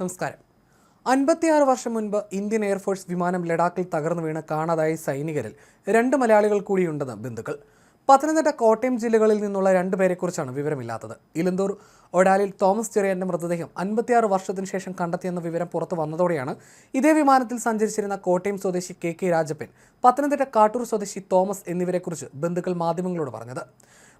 നമസ്കാരം. അൻപത്തിയാറ് വർഷം മുൻപ് ഇന്ത്യൻ എയർഫോഴ്സ് വിമാനം ലഡാക്കിൽ തകർന്നു വീണ് കാണാതായ സൈനികരിൽ രണ്ട് മലയാളികൾ കൂടിയുണ്ടെന്ന് ബന്ധുക്കൾ. പത്തനംതിട്ട കോട്ടയം ജില്ലകളിൽ നിന്നുള്ള രണ്ടുപേരെക്കുറിച്ചാണ് വിവരമില്ലാത്തത്. ഇലന്തൂർ ഒഡാലിൽ തോമസ് ചെറിയന്റെ മൃതദേഹം അൻപത്തിയാറ് വർഷത്തിന് ശേഷം കണ്ടെത്തിയെന്ന വിവരം പുറത്തു വന്നതോടെയാണ് ഇതേ വിമാനത്തിൽ സഞ്ചരിച്ചിരുന്ന കോട്ടയം സ്വദേശി കെ കെ രാജപ്പൻ പത്തനംതിട്ട കാട്ടൂർ സ്വദേശി തോമസ് എന്നിവരെക്കുറിച്ച് ബന്ധുക്കൾ മാധ്യമങ്ങളോട് പറഞ്ഞത്.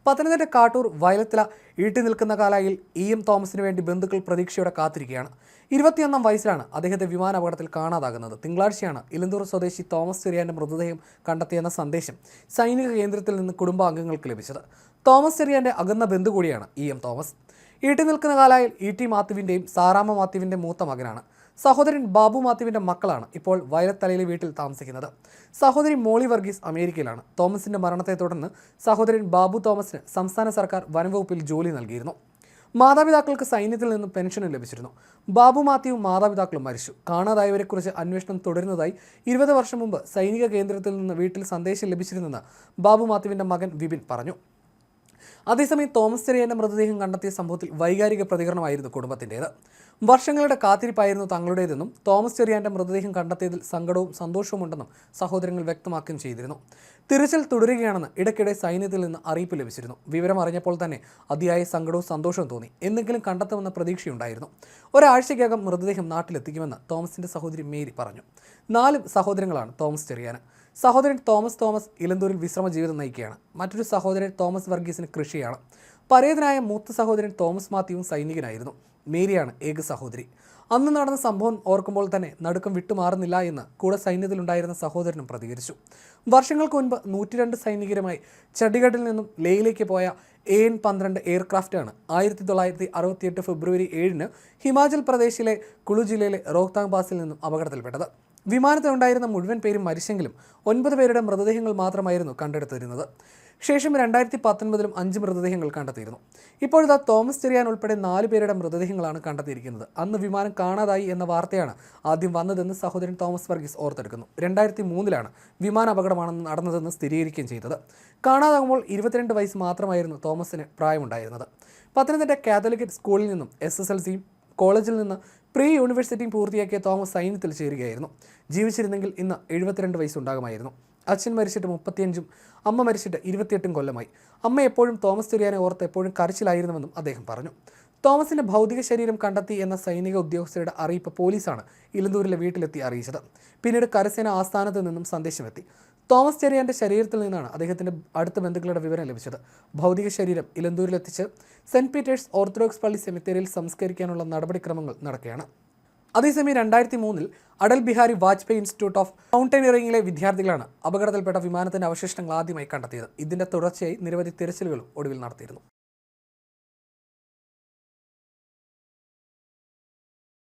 പത്തനംതിട്ട കാട്ടൂർ വയലത്തില ഈട്ടി നിൽക്കുന്ന കാലായിൽ ഇ എം തോമസിന് വേണ്ടി ബന്ധുക്കൾ പ്രതീക്ഷയോടെ കാത്തിരിക്കുകയാണ്. ഇരുപത്തിയൊന്നാം വയസ്സിലാണ് അദ്ദേഹത്തെ വിമാന അപകടത്തിൽ കാണാതാകുന്നത്. തിങ്കളാഴ്ചയാണ് ഇലന്തൂർ സ്വദേശി തോമസ് ചെറിയാന്റെ മൃതദേഹം കണ്ടെത്തിയെന്ന സന്ദേശം സൈനിക കേന്ദ്രത്തിൽ നിന്ന് കുടുംബാംഗങ്ങൾക്ക് ലഭിച്ചത്. തോമസ് ചെറിയാന്റെ അകന്ന ബന്ധു കൂടിയാണ് ഇ എം തോമസ്. ഈട്ടി നിൽക്കുന്ന കാലായിൽ ഇ ടി മാത്യുവിന്റെയും സാറാമ്മ മാത്യുവിന്റെ മൂത്ത മകനാണ്. സഹോദരൻ ബാബു മാത്യുവിന്റെ മക്കളാണ് ഇപ്പോൾ വയലത്തലയിലെ വീട്ടിൽ താമസിക്കുന്നത്. സഹോദരി മോളി വർഗീസ് അമേരിക്കയിലാണ്. തോമസിന്റെ മരണത്തെ തുടർന്ന് സഹോദരൻ ബാബു തോമസിന് സംസ്ഥാന സർക്കാർ വനംവകുപ്പിൽ ജോലി നൽകിയിരുന്നു. മാതാപിതാക്കൾക്ക് സൈന്യത്തിൽ നിന്ന് പെൻഷനും ലഭിച്ചിരുന്നു. ബാബു മാത്യുവും മാതാപിതാക്കളും മരിച്ചു. കാണാതായവരെക്കുറിച്ച് അന്വേഷണം തുടരുന്നതായി ഇരുപത് വർഷം മുമ്പ് സൈനിക കേന്ദ്രത്തിൽ നിന്ന് വീട്ടിൽ സന്ദേശം ലഭിച്ചിരുന്നെന്ന് ബാബു മാത്യുവിന്റെ മകൻ വിപിൻ പറഞ്ഞു. അതേസമയം തോമസ് ചെറിയന്റെ മൃതദേഹം കണ്ടെത്തിയ സംഭവത്തിൽ വൈകാരിക പ്രതികരണമായിരുന്നു കുടുംബത്തിന്റേത് വർഷങ്ങളുടെ കാത്തിരിപ്പായിരുന്നു തങ്ങളുടേതെന്നും തോമസ് ചെറിയാന്റെ മൃതദേഹം കണ്ടെത്തിയതിൽ സങ്കടവും സന്തോഷവുമുണ്ടെന്നും സഹോദരങ്ങൾ വ്യക്തമാക്കുകയും ചെയ്തിരുന്നു. തിരച്ചിൽ തുടരുകയാണെന്ന് ഇടയ്ക്കിടെ സൈന്യത്തിൽ നിന്ന് അറിയിപ്പ് ലഭിച്ചിരുന്നു. വിവരം അറിഞ്ഞപ്പോൾ തന്നെ അതിയായ സങ്കടവും സന്തോഷവും തോന്നി. എന്തെങ്കിലും കണ്ടെത്തുമെന്ന പ്രതീക്ഷയുണ്ടായിരുന്നു. ഒരാഴ്ചയ്ക്കകം മൃതദേഹം നാട്ടിലെത്തിക്കുമെന്ന് തോമസിന്റെ സഹോദരി മേരി പറഞ്ഞു. നാല് സഹോദരങ്ങളാണ് തോമസ് ചെറിയാന്. സഹോദരൻ തോമസ് തോമസ് ഇലന്തൂരിൽ വിശ്രമ ജീവിതം നയിക്കുകയാണ്. മറ്റൊരു സഹോദരൻ തോമസ് വർഗീസിന് കൃഷിയാണ്. പരേതനായ മൂത്ത സഹോദരൻ തോമസ് മാത്യുവും സൈനികനായിരുന്നു. മേരിയാണ് ഏക സഹോദരി. അന്ന് നടന്ന സംഭവം ഓർക്കുമ്പോൾ തന്നെ നടുക്കം വിട്ടുമാറുന്നില്ല എന്ന് കൂടെ സൈന്യത്തിലുണ്ടായിരുന്ന സഹോദരനും പ്രതികരിച്ചു. വർഷങ്ങൾക്ക് മുൻപ് നൂറ്റിരണ്ട് സൈനികരുമായി ചണ്ഡീഗഡിൽ നിന്നും ലേയിലേക്ക് പോയ എ എൻ പന്ത്രണ്ട് ആണ് ആയിരത്തി തൊള്ളായിരത്തി അറുപത്തിയെട്ട് ഫെബ്രുവരി ഏഴിന് ഹിമാചൽ പ്രദേശിലെ കുളു ജില്ലയിലെ റോഹ്താങ് പാസിൽ നിന്നും അപകടത്തിൽപ്പെട്ടത്. വിമാനത്തിലുണ്ടായിരുന്ന മുഴുവൻ പേരും മരിച്ചെങ്കിലും ഒൻപത് പേരുടെ മൃതദേഹങ്ങൾ മാത്രമായിരുന്നു കണ്ടെടുത്തിരുന്നത്. ശേഷം രണ്ടായിരത്തി പത്തൊൻപതിലും അഞ്ച് മൃതദേഹങ്ങൾ കണ്ടെത്തിയിരുന്നു. ഇപ്പോഴിതാ തോമസ് ചെറിയാൻ ഉൾപ്പെടെ നാല് പേരുടെ മൃതദേഹങ്ങളാണ് കണ്ടെത്തിയിരിക്കുന്നത്. അന്ന് വിമാനം കാണാതായി എന്ന വാർത്തയാണ് ആദ്യം വന്നതെന്ന് സഹോദരൻ തോമസ് വർഗീസ് ഓർത്തെടുക്കുന്നു. രണ്ടായിരത്തി മൂന്നിലാണ് വിമാന അപകടമാണെന്ന് നടന്നതെന്ന് സ്ഥിരീകരിക്കുകയും ചെയ്തത്. കാണാതാകുമ്പോൾ ഇരുപത്തിരണ്ട് വയസ്സ് മാത്രമായിരുന്നു തോമസിന് പ്രായമുണ്ടായിരുന്നത്. പത്തനംതിട്ട കാത്തലിക് സ്കൂളിൽ നിന്നും എസ് എസ് എൽ സിയും കോളേജിൽ നിന്ന് പ്രീ യൂണിവേഴ്സിറ്റി പൂർത്തിയാക്കിയ തോമസ് സൈന്യത്തിൽ ചേരുകയായിരുന്നു. ജീവിച്ചിരുന്നെങ്കിൽ ഇന്ന് എഴുപത്തിരണ്ട് വയസ്സുണ്ടാകുമായിരുന്നു. അച്ഛൻ മരിച്ചിട്ട് മുപ്പത്തിയഞ്ചും അമ്മ മരിച്ചിട്ട് ഇരുപത്തിയെട്ടും കൊല്ലമായി. അമ്മ എപ്പോഴും തോമസ് തുര്യാനെ ഓർത്ത് എപ്പോഴും കരച്ചിലായിരുന്നുവെന്നും അദ്ദേഹം പറഞ്ഞു. തോമസിന്റെ ഭൗതിക ശരീരം കണ്ടെത്തി എന്ന സൈനിക ഉദ്യോഗസ്ഥരുടെ അറിയിപ്പ് പോലീസാണ് ഇലന്തൂരിലെ വീട്ടിലെത്തി അറിയിച്ചത്. പിന്നീട് കരസേന ആസ്ഥാനത്ത് നിന്നും സന്ദേശമെത്തി. തോമസ് ചെറിയാന്റെ ശരീരത്തിൽ നിന്നാണ് അദ്ദേഹത്തിന്റെ അടുത്ത ബന്ധുക്കളുടെ വിവരം ലഭിച്ചത്. ഭൗതിക ശരീരം ഇലന്തൂരിലെത്തിച്ച് സെന്റ് പീറ്റേഴ്സ് ഓർത്തഡോക്സ് പള്ളി സെമിത്തേരിയിൽ സംസ്കരിക്കാനുള്ള നടപടിക്രമങ്ങൾ നടക്കുകയാണ്. അതേസമയം രണ്ടായിരത്തി മൂന്നിൽ അടൽ ബിഹാരി വാജ്പേയി ഇൻസ്റ്റിറ്റ്യൂട്ട് ഓഫ് മൗണ്ടനിയറിംഗിലെ വിദ്യാർത്ഥികളാണ് അപകടത്തിൽപ്പെട്ട വിമാനത്തിന്റെ അവശിഷ്ടങ്ങൾ ആദ്യമായി കണ്ടെത്തിയത്. ഇതിന്റെ തുടർച്ചയായി നിരവധി തിരച്ചിലുകളും ഒടുവിൽ നടത്തിയിരുന്നു.